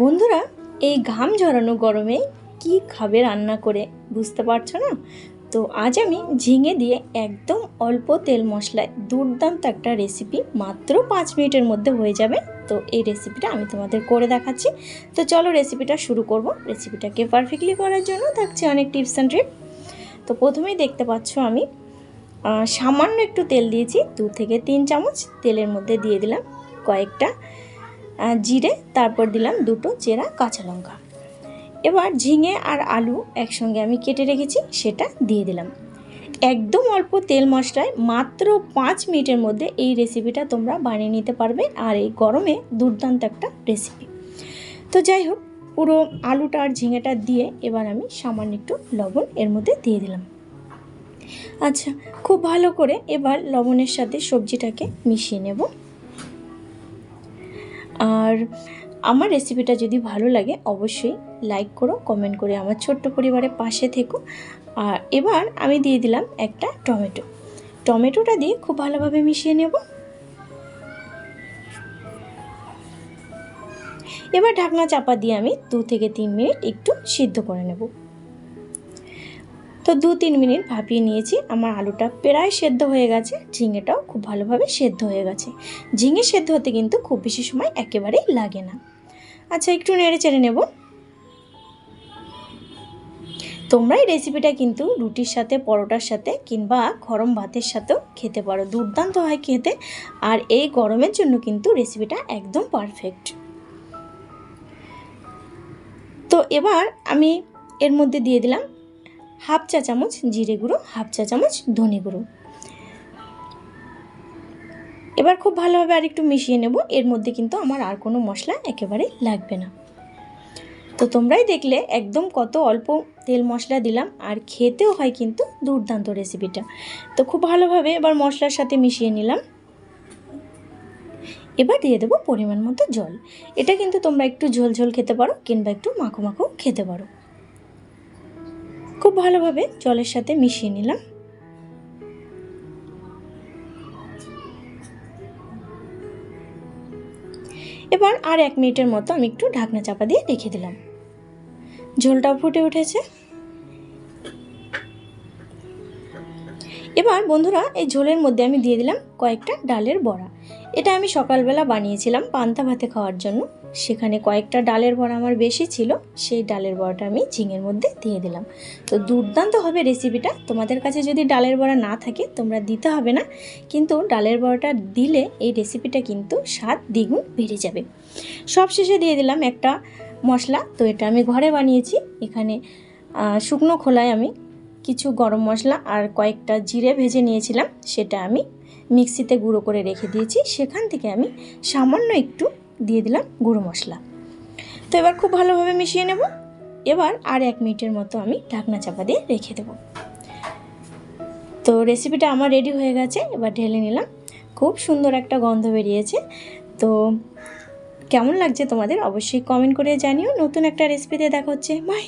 বন্ধুরা, এই ঘাম ঝরানো গরমে কি খাবে রান্না করে বুঝতে পারছ না? তো আজ আমি ঝিঙে দিয়ে একদম অল্প তেল মশলায় দুর্দান্ত একটা রেসিপি মাত্র পাঁচ মিনিটের মধ্যে হয়ে যাবে। তো এই রেসিপিটা আমি তোমাদের করে দেখাচ্ছি। তো চলো রেসিপিটা শুরু করব। রেসিপিটাকে পারফেক্টলি করার জন্য থাকছে অনেক টিপস অ্যান্ড ট্রিপ তো প্রথমেই দেখতে পাচ্ছ আমি সামান্য একটু তেল দিয়েছি, দু থেকে তিন চামচ। তেলের মধ্যে দিয়ে দিলাম কয়েকটা জিরে, তারপর দিলাম দুটো চেরা কাঁচা লঙ্কা। এবার ঝিঙে আর আলু একসঙ্গে আমি কেটে রেখেছি, সেটা দিয়ে দিলাম। একদম অল্প তেল মশলায় মাত্র পাঁচ মিনিটের মধ্যে এই রেসিপিটা তোমরা বানিয়ে নিতে পারবে, আর এই গরমে দুর্দান্ত একটা রেসিপি তো যাই হোক, পুরো আলুটা আর ঝিঙেটা দিয়ে এবার আমি সামান্য একটু লবণ এর মধ্যে দিয়ে দিলাম। আচ্ছা খুব ভালো করে এবার লবণের সাথে সবজিটাকে মিশিয়ে নেব। আর আমার রেসিপিটা যদি ভালো লাগে, অবশ্যই লাইক করো কমেন্ট করে আমার ছোট্ট পরিবারের পাশে থেকো। আর এবার আমি দিয়ে দিলাম একটা টমেটো। টমেটোটা দিয়ে খুব ভালোভাবে মিশিয়ে নেব। এবার ঢাকনা চাপা দিয়ে আমি দু থেকে তিন মিনিট একটু সিদ্ধ করে নেব। দু তিন মিনিট ভাপিয়ে নিয়েছি। আমার আলুটা প্রায় সেদ্ধ হয়ে গেছে। ঝিঙেটাও খুব ভালোভাবে সেদ্ধ হয়ে গেছে। ঝিঙে সেদ্ধ হতে কিন্তু খুব বেশি সময় একেবারেই লাগে না। আচ্ছা একটু নেড়ে চেড়ে নেব। তোমরা এই রেসিপিটা কিন্তু রুটির সাথে, পরোটার সাথে কিংবা গরম ভাতের সাথেও খেতে পারো। দুর্দান্ত হয় খেতে। আর এই গরমের জন্য কিন্তু রেসিপিটা একদম পারফেক্ট। তো এবার আমি এর মধ্যে দিয়ে দিলাম হাফ চা চামচ জিরে গুঁড়ো, হাফ চা চামচ ধনে গুঁড়ো। এবার খুব ভালোভাবে আর একটু মিশিয়ে নেব, এর মধ্যে কিন্তু আমার আর কোনো মশলা একেবারে লাগবে না। তো তোমরাই দেখলে একদম কত অল্প তেল মশলা দিলাম, আর খেতেও হয় কিন্তু দুর্দান্ত রেসিপিটা। তো খুব ভালোভাবে এবার মশলার সাথে মিশিয়ে নিলাম। এবার দিয়ে দেবো পরিমাণ মতো জল। এটা কিন্তু তোমরা একটু ঝোল ঝোল খেতে পারো, কিংবা একটু মাখো মাখো খেতে পারো। খুব ভালোভাবে জলের সাথে মিশিয়ে নিলাম। এবার আর এক মিনিটের মতো আমি একটু ঢাকনা চাপা দিয়ে রেখে দিলাম। ঝোলটাও ফুটে উঠেছে। এবার বন্ধুরা, এই ঝোলের মধ্যে আমি দিয়ে দিলাম কয়েকটা ডালের বড়া। এটা আমি সকালবেলা বানিয়েছিলাম পান্তা ভাতে খাওয়ার জন্য। সেখানে কয়েকটা ডালের বড়া আমার বেশি ছিল, সেই ডালের বড়াটা আমি ঝিঙের মধ্যে দিয়ে দিলাম। তো দুর্দান্ত হবে রেসিপিটা তোমাদের কাছে যদি ডালের বড়া না থাকে, তোমরা দিতে হবে না। কিন্তু ডালের বড়াটা দিলে এই রেসিপিটা কিন্তু স্বাদ দ্বিগুণ বেড়ে যাবে। সব শেষে দিয়ে দিলাম একটা মশলা। তো এটা আমি ঘরে বানিয়েছি। এখানে শুকনো খোলায় আমি কিছু গরম মশলা আর কয়েকটা জিরে ভেজে নিয়েছিলাম, সেটা আমি মিক্সিতে গুঁড়ো করে রেখে দিয়েছি। সেখান থেকে আমি সামান্য একটু দিয়ে দিলাম গুঁড়ো মশলা। তো এবার খুব ভালোভাবে মিশিয়ে নেব। এবার আর এক মিনিটের মতো আমি ঢাকনা চাপা দিয়ে রেখে দেবো। তো রেসিপিটা আমার রেডি হয়ে গেছে, এবার ঢেলে নিলাম। খুব সুন্দর একটা গন্ধ বেরিয়েছে। তো কেমন লাগছে তোমাদের অবশ্যই কমেন্ট করে জানিও। নতুন একটা রেসিপিতে দেখা হচ্ছে। বাই